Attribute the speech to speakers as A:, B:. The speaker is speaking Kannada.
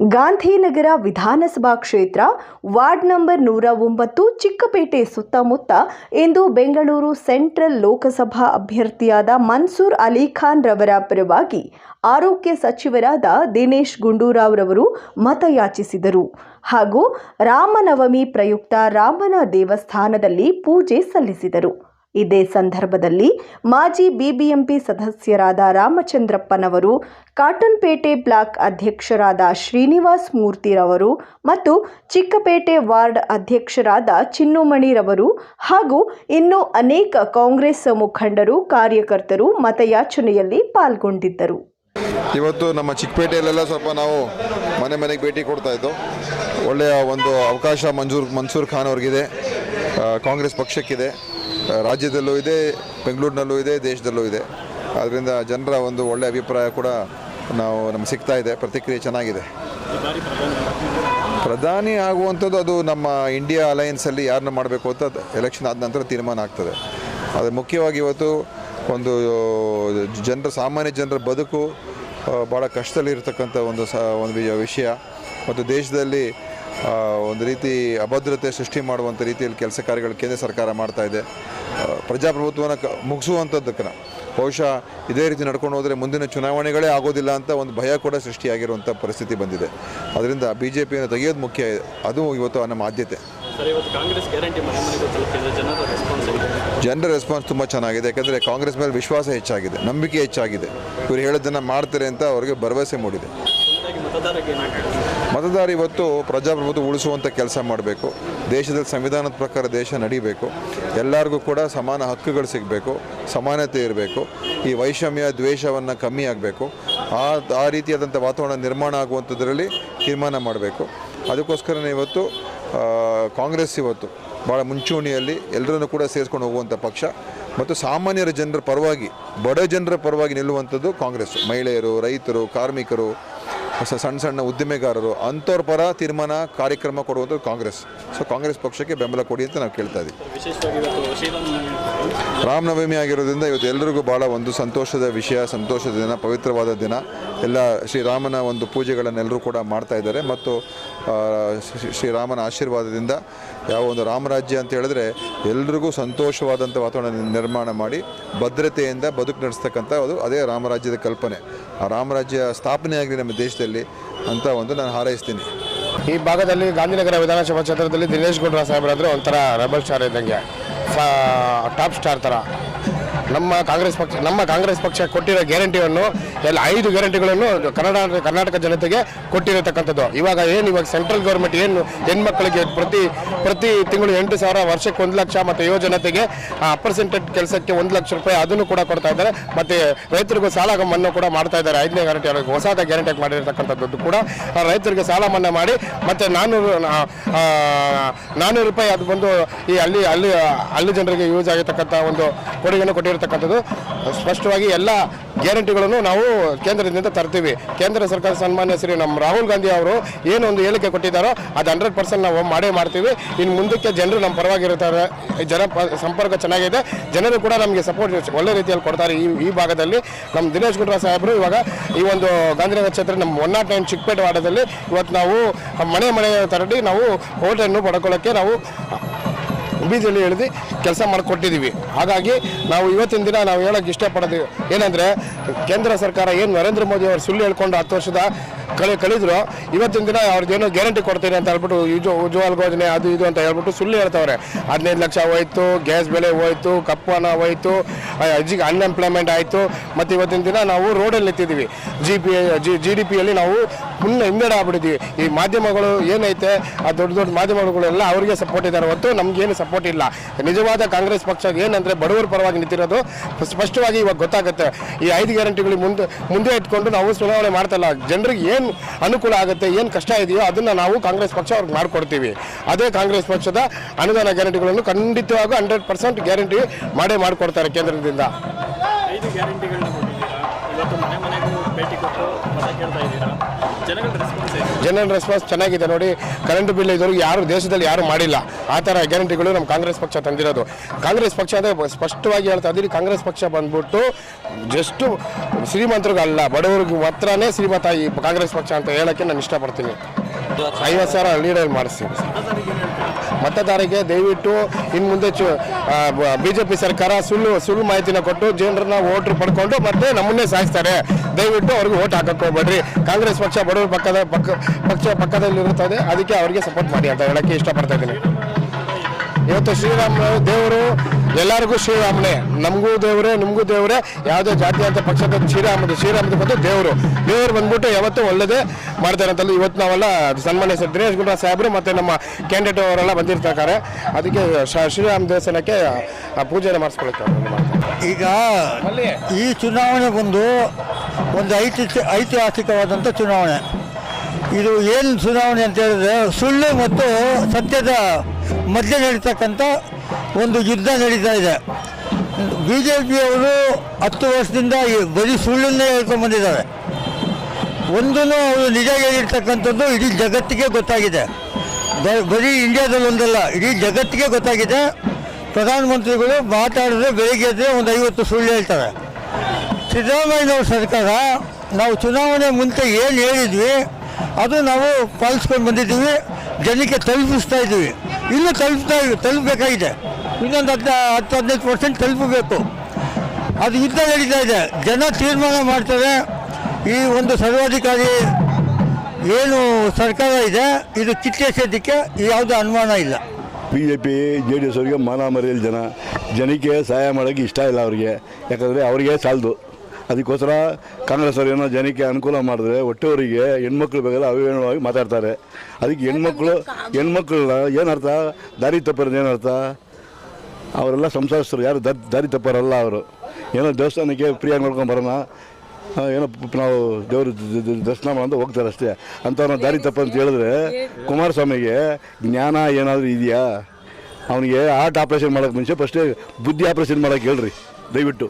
A: ಗಾಂಧಿನಗರ ವಿಧಾನಸಭಾ ಕ್ಷೇತ್ರ ವಾರ್ಡ್ ನಂಬರ್ ನೂರ ಒಂಬತ್ತು, ಚಿಕ್ಕಪೇಟೆ ಸುತ್ತಮುತ್ತ ಇಂದು ಬೆಂಗಳೂರು ಸೆಂಟ್ರಲ್ ಲೋಕಸಭಾ ಅಭ್ಯರ್ಥಿಯಾದ ಮನ್ಸೂರ್ ಅಲಿಖಾನ್ ರವರ ಪರವಾಗಿ ಆರೋಗ್ಯ ಸಚಿವರಾದ ದಿನೇಶ್ ಗುಂಡೂರಾವ್ ರವರು ಮತಯಾಚಿಸಿದರು. ಹಾಗೂ ರಾಮನವಮಿ ಪ್ರಯುಕ್ತ ರಾಮನ ದೇವಸ್ಥಾನದಲ್ಲಿ ಪೂಜೆ ಸಲ್ಲಿಸಿದರು. ಇದೇ ಸಂದರ್ಭದಲ್ಲಿ ಮಾಜಿ ಬಿಬಿಎಂಪಿ ಸದಸ್ಯರಾದ ರಾಮಚಂದ್ರಪ್ಪನವರು, ಕಾಟನ್ಪೇಟೆ ಬ್ಲಾಕ್ ಅಧ್ಯಕ್ಷರಾದ ಶ್ರೀನಿವಾಸ್ ಮೂರ್ತಿರವರು ಮತ್ತು ಚಿಕ್ಕಪೇಟೆ ವಾರ್ಡ್ ಅಧ್ಯಕ್ಷರಾದ ಚಿನ್ನುಮಣಿರವರು ಹಾಗೂ ಇನ್ನೂ ಅನೇಕ ಕಾಂಗ್ರೆಸ್ ಮುಖಂಡರು, ಕಾರ್ಯಕರ್ತರು ಮತಯಾಚನೆಯಲ್ಲಿ ಪಾಲ್ಗೊಂಡಿದ್ದರು.
B: ಇವತ್ತು ನಮ್ಮ ಚಿಕ್ಕಪೇಟೆಯಲ್ಲೆಲ್ಲ ಸ್ವಲ್ಪ ನಾವು ಮನೆ ಮನೆಗೆ ಭೇಟಿ ಕೊಡ್ತಾ ಇದ್ದು, ಒಳ್ಳೆಯ ಒಂದು ಅವಕಾಶ ಮಂಜೂರ್, ಮನ್ಸೂರ್ ಖಾನ್ ಅವ್ರಿಗಿದೆ ಕಾಂಗ್ರೆಸ್ ಪಕ್ಷಕ್ಕಿದೆ. ರಾಜ್ಯದಲ್ಲೂ ಇದೆ, ಬೆಂಗಳೂರಿನಲ್ಲೂ ಇದೆ, ದೇಶದಲ್ಲೂ ಇದೆ. ಆದ್ದರಿಂದ ಜನರ ಒಂದು ಒಳ್ಳೆಯ ಅಭಿಪ್ರಾಯ ಕೂಡ ನಾವು ನಮ್ಗೆ ಸಿಗ್ತಾ ಇದೆ, ಪ್ರತಿಕ್ರಿಯೆ ಚೆನ್ನಾಗಿದೆ. ಪ್ರಧಾನಿ ಆಗುವಂಥದ್ದು ಅದು ನಮ್ಮ ಇಂಡಿಯಾ ಅಲಯನ್ಸಲ್ಲಿ ಯಾರನ್ನ ಮಾಡಬೇಕು ಅಂತ ಎಲೆಕ್ಷನ್ ಆದ ನಂತರ ತೀರ್ಮಾನ ಆಗ್ತದೆ. ಅದು ಮುಖ್ಯವಾಗಿ ಇವತ್ತು ಒಂದು, ಜನರ, ಸಾಮಾನ್ಯ ಜನರ ಬದುಕು ಭಾಳ ಕಷ್ಟದಲ್ಲಿ ಇರತಕ್ಕಂಥ ಒಂದು ಸ, ಒಂದು ವಿಷಯ. ಮತ್ತು ದೇಶದಲ್ಲಿ ಒಂದು ರೀತಿ ಅಭದ್ರತೆ ಸೃಷ್ಟಿ ಮಾಡುವಂಥ ರೀತಿಯಲ್ಲಿ ಕೆಲಸ ಕಾರ್ಯಗಳು ಕೇಂದ್ರ ಸರ್ಕಾರ ಮಾಡ್ತಾ ಇದೆ. ಪ್ರಜಾಪ್ರಭುತ್ವವನ್ನು ಪ್ರಜಾಪ್ರಭುತ್ವನ ಕ ಮುಗಿಸುವಂಥದ್ದಕ್ಕೆ ಬಹುಶಃ ಇದೇ ರೀತಿ ನಡ್ಕೊಂಡು ಹೋದರೆ ಮುಂದಿನ ಚುನಾವಣೆಗಳೇ ಆಗೋದಿಲ್ಲ ಅಂತ ಒಂದು ಭಯ ಕೂಡ ಸೃಷ್ಟಿಯಾಗಿರುವಂಥ ಪರಿಸ್ಥಿತಿ ಬಂದಿದೆ. ಅದರಿಂದ ಬಿ ಜೆ ಪಿಯನ್ನು ತೆಗೆಯೋದು ಮುಖ್ಯ. ಅದು ಇವತ್ತು ನಮ್ಮ ಆದ್ಯತೆ.
C: ಜನರ ರೆಸ್ಪಾನ್ಸ್
B: ತುಂಬ ಚೆನ್ನಾಗಿದೆ. ಯಾಕಂದರೆ ಕಾಂಗ್ರೆಸ್ ಮೇಲೆ ವಿಶ್ವಾಸ ಹೆಚ್ಚಾಗಿದೆ. ನಂಬಿಕೆ ಹೆಚ್ಚಾಗಿದೆ. ಇವರು ಹೇಳೋದನ್ನು ಮಾಡ್ತಾರೆ ಅಂತ ಅವರಿಗೆ ಭರವಸೆ ಮೂಡಿದೆ. ಮತದಾರ ಇವತ್ತು ಪ್ರಜಾಪ್ರಭುತ್ವ ಉಳಿಸುವಂಥ ಕೆಲಸ ಮಾಡಬೇಕು. ದೇಶದಲ್ಲಿ ಸಂವಿಧಾನದ ಪ್ರಕಾರ ದೇಶ ನಡಿಬೇಕು. ಎಲ್ಲರಿಗೂ ಕೂಡ ಸಮಾನ ಹಕ್ಕುಗಳು ಸಿಗಬೇಕು. ಸಮಾನತೆ ಇರಬೇಕು. ಈ ವೈಷಮ್ಯ, ದ್ವೇಷವನ್ನು ಕಮ್ಮಿ ಆಗಬೇಕು. ಆ ಆ ರೀತಿಯಾದಂಥ ವಾತಾವರಣ ನಿರ್ಮಾಣ ಆಗುವಂಥದ್ರಲ್ಲಿ ತೀರ್ಮಾನ ಮಾಡಬೇಕು. ಅದಕ್ಕೋಸ್ಕರನೇ ಇವತ್ತು ಕಾಂಗ್ರೆಸ್ ಇವತ್ತು ಭಾಳ ಮುಂಚೂಣಿಯಲ್ಲಿ ಎಲ್ಲರನ್ನು ಕೂಡ ಸೇರಿಸ್ಕೊಂಡು ಹೋಗುವಂಥ ಪಕ್ಷ. ಮತ್ತು ಸಾಮಾನ್ಯರ ಜನರ ಪರವಾಗಿ, ಬಡ ಜನರ ಪರವಾಗಿ ನಿಲ್ಲುವಂಥದ್ದು ಕಾಂಗ್ರೆಸ್. ಮಹಿಳೆಯರು, ರೈತರು, ಕಾರ್ಮಿಕರು ಸಣ್ಣ ಸಣ್ಣ ಉದ್ದಿಮೆಗಾರರು ಅಂಥವ್ರ ಪರ ತೀರ್ಮಾನ ಕಾರ್ಯಕ್ರಮ ಕೊಡುವಂಥದ್ದು ಕಾಂಗ್ರೆಸ್. ಸೊ ಕಾಂಗ್ರೆಸ್ ಪಕ್ಷಕ್ಕೆ ಬೆಂಬಲ ಕೊಡಿ ಅಂತ ನಾವು ಕೇಳ್ತಾ ಇದ್ದೀವಿ ರಾಮನವಮಿ ಆಗಿರೋದ್ರಿಂದ ಇವತ್ತು ಎಲ್ಲರಿಗೂ ಭಾಳ ಒಂದು ಸಂತೋಷದ ವಿಷಯ, ಸಂತೋಷದ ದಿನ, ಪವಿತ್ರವಾದ ದಿನ. ಎಲ್ಲ ಶ್ರೀರಾಮನ ಒಂದು ಪೂಜೆಗಳನ್ನೆಲ್ಲರೂ ಕೂಡ ಮಾಡ್ತಾ ಇದ್ದಾರೆ. ಮತ್ತು ಶ್ರೀರಾಮನ ಆಶೀರ್ವಾದದಿಂದ ಯಾವ ಒಂದು ರಾಮರಾಜ್ಯ ಅಂತ ಹೇಳಿದ್ರೆ ಎಲ್ರಿಗೂ ಸಂತೋಷವಾದಂಥ ವಾತಾವರಣ ನಿರ್ಮಾಣ ಮಾಡಿ ಭದ್ರತೆಯಿಂದ ಬದುಕು ನಡೆಸ್ತಕ್ಕಂಥ ಅದು ಅದೇ ರಾಮರಾಜ್ಯದ ಕಲ್ಪನೆ. ಆ ರಾಮರಾಜ್ಯ ಸ್ಥಾಪನೆ ಆಗಲಿ ನಮ್ಮ ದೇಶದಲ್ಲಿ ಅಂತ ಒಂದು ನಾನು ಹಾರೈಸ್ತೀನಿ.
D: ಈ ಭಾಗದಲ್ಲಿ ಗಾಂಧಿನಗರ ವಿಧಾನಸಭಾ ಕ್ಷೇತ್ರದಲ್ಲಿ ದಿನೇಶ್ ಗುಂಡ್ರಾ ಸಾಹೇಬ್ರು ಒಂಥರ ರೆಬಲ್ ಸ್ಟಾರ್ ಇದ್ದಂಗೆ. ಟಾಪ್ ಸ್ಟಾರ್ ಥರ. ನಮ್ಮ ಕಾಂಗ್ರೆಸ್ ಪಕ್ಷ, ನಮ್ಮ ಕಾಂಗ್ರೆಸ್ ಪಕ್ಷ ಕೊಟ್ಟಿರೋ ಗ್ಯಾರಂಟಿಯನ್ನು, ಎಲ್ಲ ಐದು ಗ್ಯಾರಂಟಿಗಳನ್ನು ಕನ್ನಡ, ಕರ್ನಾಟಕ ಜನತೆಗೆ ಕೊಟ್ಟಿರತಕ್ಕಂಥದ್ದು. ಇವಾಗ ಏನು, ಇವಾಗ ಸೆಂಟ್ರಲ್ ಗೌರ್ಮೆಂಟ್ ಏನು ಹೆಣ್ಮಕ್ಳಿಗೆ ಪ್ರತಿ ಪ್ರತಿ ತಿಂಗಳು ಎಂಟು ಸಾವಿರ ವರ್ಷಕ್ಕೆ ಒಂದು ಲಕ್ಷ ಮತ್ತು ಯುವ ಜನತೆಗೆ ಅಪರ್ಸೆಂಟೆಡ್ ಕೆಲಸಕ್ಕೆ ಒಂದು ಲಕ್ಷ ರೂಪಾಯಿ ಅದನ್ನು ಕೂಡ ಕೊಡ್ತಾ ಇದ್ದಾರೆ. ಮತ್ತು ರೈತರಿಗೂ ಸಾಲ ಮನ್ನಾ ಕೂಡ ಮಾಡ್ತಾ ಇದ್ದಾರೆ. ಐದನೇ ಗ್ಯಾರಂಟಿ, ಅವ್ರಿಗೆ ಹೊಸದ ಗ್ಯಾರಂಟಿ ಮಾಡಿರತಕ್ಕಂಥದ್ದು ಕೂಡ ರೈತರಿಗೆ ಸಾಲ ಮನ್ನಾ ಮಾಡಿ, ಮತ್ತು ನಾನ್ನೂರು ನಾನ್ನೂರು ರೂಪಾಯಿ ಅದು ಬಂದು ಈ ಅಲ್ಲಿ ಅಲ್ಲಿ ಹಳ್ಳಿ ಜನರಿಗೆ ಯೂಸ್ ಆಗಿರ್ತಕ್ಕಂಥ ಒಂದು ಕೊಡುಗೆಯನ್ನು ಕೊಟ್ಟಿರ್ತಕ್ಕಂಥದ್ದು ಸ್ಪಷ್ಟವಾಗಿ ಎಲ್ಲ ಗ್ಯಾರಂಟಿಗಳನ್ನು ನಾವು ಕೇಂದ್ರದಿಂದ ತರ್ತೀವಿ. ಕೇಂದ್ರ ಸರ್ಕಾರ ಸನ್ಮಾನ್ಯ ಶ್ರೀ ನಮ್ಮ ರಾಹುಲ್ ಗಾಂಧಿ ಅವರು ಏನು ಒಂದು ಹೇಳಿಕೆ ಕೊಟ್ಟಿದ್ದಾರೋ ಅದು ಹಂಡ್ರೆಡ್ ಪರ್ಸೆಂಟ್ ನಾವು ಮಾಡೇ ಮಾಡ್ತೀವಿ. ಇನ್ನು ಮುಂದಕ್ಕೆ ಜನರು ನಮ್ಮ ಪರವಾಗಿರ್ತಾರೆ ಜನ ಸಂಪರ್ಕ ಚೆನ್ನಾಗಿದೆ. ಜನರು ಕೂಡ ನಮಗೆ ಸಪೋರ್ಟ್ ಒಳ್ಳೆ ರೀತಿಯಲ್ಲಿ ಕೊಡ್ತಾರೆ ಈ ಈ ಭಾಗದಲ್ಲಿ. ನಮ್ಮ ದಿನೇಶ್ ಗುಂಡ್ರಾ ಸಾಹೇಬರು ಇವಾಗ ಈ ಒಂದು ಗಾಂಧಿನಗರ ಕ್ಷೇತ್ರ ನಮ್ಮ ಒನ್ ನಾಟ್ ನೈನ್ ಚಿಕ್ಕಪೇಟೆ ವಾರ್ಡದಲ್ಲಿ ಇವತ್ತು ನಾವು ಮನೆ ಮನೆ ತರಡಿ ನಾವು ಓಟನ್ನು ಪಡ್ಕೊಳ್ಳೋಕ್ಕೆ ನಾವು ಬೀದಿಯಲ್ಲಿ ಎಳೆದು ಕೆಲಸ ಮಾಡಿಕೊಟ್ಟಿದ್ದೀವಿ. ಹಾಗಾಗಿ ನಾವು ಇವತ್ತಿನ ದಿನ ನಾವು ಹೇಳೋಕ್ಕೆ ಇಷ್ಟಪಡೋದು ಏನಂದರೆ, ಕೇಂದ್ರ ಸರ್ಕಾರ ಏನು ನರೇಂದ್ರ ಮೋದಿ ಅವರು ಸುಳ್ಳು ಹೇಳ್ಕೊಂಡು ಹತ್ತು ವರ್ಷದ ಕಳೆ ಕಳಿದ್ರು, ಇವತ್ತಿನ ದಿನ ಅವ್ರದ್ದೇನೋ ಗ್ಯಾರಂಟಿ ಕೊಡ್ತೀನಿ ಅಂತ ಹೇಳ್ಬಿಟ್ಟು ಯುಜು ಉಜ್ವಲ್ ಯೋಜನೆ ಅದು ಇದು ಅಂತ ಹೇಳ್ಬಿಟ್ಟು ಸುಳ್ಳು ಹೇಳ್ತವ್ರೆ. ಹದಿನೈದು ಲಕ್ಷ ಹೋಯ್ತು, ಗ್ಯಾಸ್ ಬೆಲೆ ಹೋಯ್ತು, ಕಪ್ಪು ಹಣ ಹೋಯ್ತು ಅಜ್ಜಿಗೆ ಅನ್ಎಂಪ್ಲಾಯ್ಮೆಂಟ್ ಆಯಿತು. ಮತ್ತು ಇವತ್ತಿನ ದಿನ ನಾವು ರೋಡಲ್ಲಿ ಎತ್ತಿದ್ದೀವಿ G P G G D ಪಿಯಲ್ಲಿ ನಾವು ಮುನ್ನ ಹಿನ್ನಡೆ ಆಗ್ಬಿಟ್ಟಿದ್ದೀವಿ ಈ ಮಾಧ್ಯಮಗಳು ಏನೈತೆ, ಆ ದೊಡ್ಡ ದೊಡ್ಡ ಮಾಧ್ಯಮಗಳೆಲ್ಲ ಅವರಿಗೆ ಸಪೋರ್ಟ್ ಇದ್ದಾರೆ. ಹೊತ್ತು ನಮಗೇನು ಸಪೋರ್ಟ್ ಇಲ್ಲ. ನಿಜವಾದ ಕಾಂಗ್ರೆಸ್ ಪಕ್ಷ ಏನಂದರೆ ಬಡವರ ಪರವಾಗಿ ನಿಂತಿರೋದು. ಸ್ಪಷ್ಟವಾಗಿ ಇವಾಗ ಗೊತ್ತಾಗುತ್ತೆ. ಈ ಐದು ಗ್ಯಾರಂಟಿಗಳಿಗೆ ಮುಂದೆ ಮುಂದೆ ಇಟ್ಕೊಂಡು ನಾವು ಚುನಾವಣೆ ಮಾಡ್ತಲ್ಲ, ಜನರಿಗೆ ಏನು ಅನುಕೂಲ ಆಗುತ್ತೆ, ಏನು ಕಷ್ಟ ಇದೆಯೋ ಅದನ್ನು ನಾವು ಕಾಂಗ್ರೆಸ್ ಪಕ್ಷ ಅವ್ರಿಗೆ ಮಾಡಿಕೊಡ್ತೀವಿ. ಅದೇ ಕಾಂಗ್ರೆಸ್ ಪಕ್ಷದ ಅನುದಾನ ಗ್ಯಾರಂಟಿಗಳನ್ನು ಖಂಡಿತವಾಗೂ ಹಂಡ್ರೆಡ್ ಪರ್ಸೆಂಟ್ ಗ್ಯಾರಂಟಿ ಮಾಡೇ ಮಾಡಿಕೊಡ್ತಾರೆ ಕೇಂದ್ರದಿಂದ.
C: ಐದು ಗ್ಯಾರಂಟಿಗಳನ್ನ ಭೇಟಿ ಕೊಟ್ಟು ಮತ ಕೇಳ್ತಾ ಇದ್ದೀರಾ?
D: ಜನರ ರೆಸ್ಪಾನ್ಸ್ ಚೆನ್ನಾಗಿದೆ ನೋಡಿ. ಕರೆಂಟ್ ಬಿಲ್ ಇದುವರೆಗೂ ಯಾರು ದೇಶದಲ್ಲಿ ಯಾರು ಮಾಡಿಲ್ಲ. ಆ ಥರ ಗ್ಯಾರಂಟಿಗಳು ನಮ್ಮ ಕಾಂಗ್ರೆಸ್ ಪಕ್ಷ ತಂದಿರೋದು. ಕಾಂಗ್ರೆಸ್ ಪಕ್ಷ ಅಂದರೆ ಸ್ಪಷ್ಟವಾಗಿ ಹೇಳ್ತಾ ಇದ್ದೀರಿ ಕಾಂಗ್ರೆಸ್ ಪಕ್ಷ ಬಂದ್ಬಿಟ್ಟು ಜಸ್ಟು ಶ್ರೀಮಂತರಿಗಲ್ಲ ಬಡವರಿಗೆ ಮಾತ್ರನೇ ಶ್ರೀಮಂತ ಈ ಕಾಂಗ್ರೆಸ್ ಪಕ್ಷ ಅಂತ ಹೇಳಕ್ಕೆ ನಾನು ಇಷ್ಟಪಡ್ತೀನಿ. ಐವತ್ತು ಸಾವಿರ ಲೀಡರ್ ಮಾಡಿಸ್ತೀವಿ ಮತದಾರರಿಗೆ ದಯವಿಟ್ಟು ಇನ್ನು ಮುಂದೆ ಚು ಬಿ ಜೆ ಪಿ ಸರ್ಕಾರ ಸುಳ್ಳು ಸುಳ್ಳು ಮಾಹಿತಿನ ಕೊಟ್ಟು ಜನರನ್ನ ಓಟ್ರು ಪಡ್ಕೊಂಡು ಮತ್ತೆ ನಮ್ಮನ್ನೇ ಸಾಯಿಸ್ತಾರೆ. ದಯವಿಟ್ಟು ಅವ್ರಿಗೆ ಓಟ್ ಹಾಕಕ್ಕೆ ಹೋಗ್ಬೇಡ್ರಿ. ಕಾಂಗ್ರೆಸ್ ಪಕ್ಷ ಬಡವರ ಪಕ್ಕದ, ಪಕ್ಕ, ಪಕ್ಷ ಪಕ್ಕದಲ್ಲಿರುತ್ತದೆ. ಅದಕ್ಕೆ ಅವರಿಗೆ ಸಪೋರ್ಟ್ ಮಾಡಿ ಅಂತ ಹೇಳಕ್ಕೆ ಇಷ್ಟಪಡ್ತಾ ಇದ್ದೀನಿ. ಇವತ್ತು ಶ್ರೀರಾಮ ದೇವರು ಎಲ್ಲರಿಗೂ ಶ್ರೀರಾಮನೇ. ನಮಗೂ ದೇವರೇ ನಿಮಗೂ ದೇವರೇ. ಯಾವುದೇ ಜಾತಿ ಅಂತ ಪಕ್ಷದ ಶ್ರೀರಾಮದ ಶ್ರೀರಾಮದ ಬಂದು ದೇವರು. ದೇವರು ಬಂದ್ಬಿಟ್ಟು ಯಾವತ್ತೂ ಒಳ್ಳೇದೇ ಮಾಡ್ತಾರೆ ಅಂತಲ್ಲಿ ಇವತ್ತು ನಾವೆಲ್ಲ ಸನ್ಮಾನ್ಯ ಸರ್ ದಿನೇಶ್ ಗುಂಡೂರಾವ್ ಸಾಹೇಬರು ಮತ್ತು ನಮ್ಮ ಕ್ಯಾಂಡಿಡೇಟ್ ಅವರೆಲ್ಲ ಬಂದಿರ್ತಕ್ಕಾರೆ ಅದಕ್ಕೆ ಶ್ರೀರಾಮ ದೇವಸ್ಥಾನಕ್ಕೆ ಪೂಜೆನ ಮಾಡಿಸ್ಕೊಳ್ತಾರೆ
E: ಈಗ ಈ ಚುನಾವಣೆ ಬಂದು ಒಂದು ಐತಿ ಐತಿಹಾಸಿಕವಾದಂಥ ಚುನಾವಣೆ. ಇದು ಏನು ಚುನಾವಣೆ ಅಂತ ಹೇಳಿದ್ರೆ ಸುಳ್ಳು ಮತ್ತು ಸತ್ಯದ ಮಧ್ಯೆ ನಡೀತಕ್ಕಂಥ ಒಂದು ಯುದ್ಧ ನಡೀತಾ ಇದೆ. ಬಿ ಜೆ ಪಿಯವರು ಹತ್ತು ವರ್ಷದಿಂದ ಬರೀ ಸುಳ್ಳನ್ನೇ ಹೇಳ್ಕೊಂಡು ಬಂದಿದ್ದಾರೆ. ಒಂದೂ ಅವರು ನಿಜ ಹೇಳಿರ್ತಕ್ಕಂಥದ್ದು ಇಡೀ ಜಗತ್ತಿಗೆ ಗೊತ್ತಾಗಿದೆ. ಬರೀ ಇಂಡಿಯಾದಲ್ಲಿ ಒಂದಲ್ಲ, ಇಡೀ ಜಗತ್ತಿಗೆ ಗೊತ್ತಾಗಿದೆ. ಪ್ರಧಾನಮಂತ್ರಿಗಳು ಮಾತಾಡಿದ್ರೆ ಬೆಳಿಗ್ಗೆ ಎದ್ದರೆ ಒಂದು ಐವತ್ತು ಸುಳ್ಳು ಹೇಳ್ತಾರೆ. ಸಿದ್ದರಾಮಯ್ಯನವ್ರ ಸರ್ಕಾರ, ನಾವು ಚುನಾವಣೆ ಮುಂಚೆ ಏನು ಹೇಳಿದ್ವಿ, ಅದು ನಾವು ಪಾಲಿಸ್ಕೊಂಡು ಬಂದಿದ್ದೀವಿ, ಜನಕ್ಕೆ ತಲುಪಿಸ್ತಾ ಇದ್ದೀವಿ. ಇನ್ನೂ ತಲುಪ್ತಾ ತಲುಪಬೇಕಾಗಿದೆ. ಇನ್ನೊಂದು ಹತ್ತು ಹತ್ತು ಹದಿನೈದು ಪರ್ಸೆಂಟ್ ತಲುಪಬೇಕು. ಅದು ಯುದ್ಧ ನಡೀತಾ ಇದೆ. ಜನ ತೀರ್ಮಾನ ಮಾಡ್ತಾರೆ. ಈ ಒಂದು ಸರ್ವಾಧಿಕಾರಿ ಏನು ಸರ್ಕಾರ ಇದೆ ಇದು ಕಿತ್ತೆಸೋದಕ್ಕೆ ಯಾವುದೇ ಅನುಮಾನ ಇಲ್ಲ.
F: B J P J D S ಅವರಿಗೆ ಮಾನ ಮರೆಯಲ್ಲಿ ಜನ. ಜನಕ್ಕೆ ಸಹಾಯ ಮಾಡೋಕ್ಕೆ ಇಷ್ಟ ಇಲ್ಲ ಅವರಿಗೆ. ಯಾಕಂದರೆ ಅವರಿಗೆ ಸಾಲದು. ಅದಕ್ಕೋಸ್ಕರ ಕಾಂಗ್ರೆಸ್ ಅವರು ಏನೋ ಜನಕ್ಕೆ ಅನುಕೂಲ ಮಾಡಿದ್ರೆ ಹೊಟ್ಟೆವರಿಗೆ ಹೆಣ್ಮಕ್ಳು ಬೇಕಾದ್ರೆ ಅವಿವೇಣವಾಗಿ ಮಾತಾಡ್ತಾರೆ. ಅದಕ್ಕೆ ಹೆಣ್ಮಕ್ಳು ಹೆಣ್ಮಕ್ಳನ್ನ ಏನರ್ಥ? ದಾರಿ ತಪ್ಪಿರೋದು ಏನರ್ಥ? ಅವರೆಲ್ಲ ಸಂಸಾರಸ್ಥರು, ಯಾರು ದಾರಿ ದಾರಿ ತಪ್ಪರಲ್ಲ ಅವರು. ಏನೋ ದೇವಸ್ಥಾನಕ್ಕೆ ಫ್ರೀಯಾಗಿ ನೋಡ್ಕೊಂಡು ಬರೋಣ. ಏನೋ ನಾವು ದೇವರು ದರ್ಶನ ಮಾಡೋದು ಹೋಗ್ತಾರೆ ಅಷ್ಟೇ. ಅಂಥವ್ರನ್ನ ದಾರಿ ತಪ್ಪ ಅಂತ ಹೇಳಿದ್ರೆ ಕುಮಾರಸ್ವಾಮಿಗೆ ಜ್ಞಾನ ಏನಾದರೂ ಇದೆಯಾ? ಅವನಿಗೆ ಆರ್ಟ್ ಆಪ್ರೇಷನ್ ಮಾಡೋಕ್ಕೆ ಮುಂಚೆ ಫಸ್ಟೇ ಬುದ್ಧಿ ಆಪ್ರೇಷನ್ ಮಾಡೋಕ್ಕೆ ಹೇಳ್ರಿ, ದಯವಿಟ್ಟು.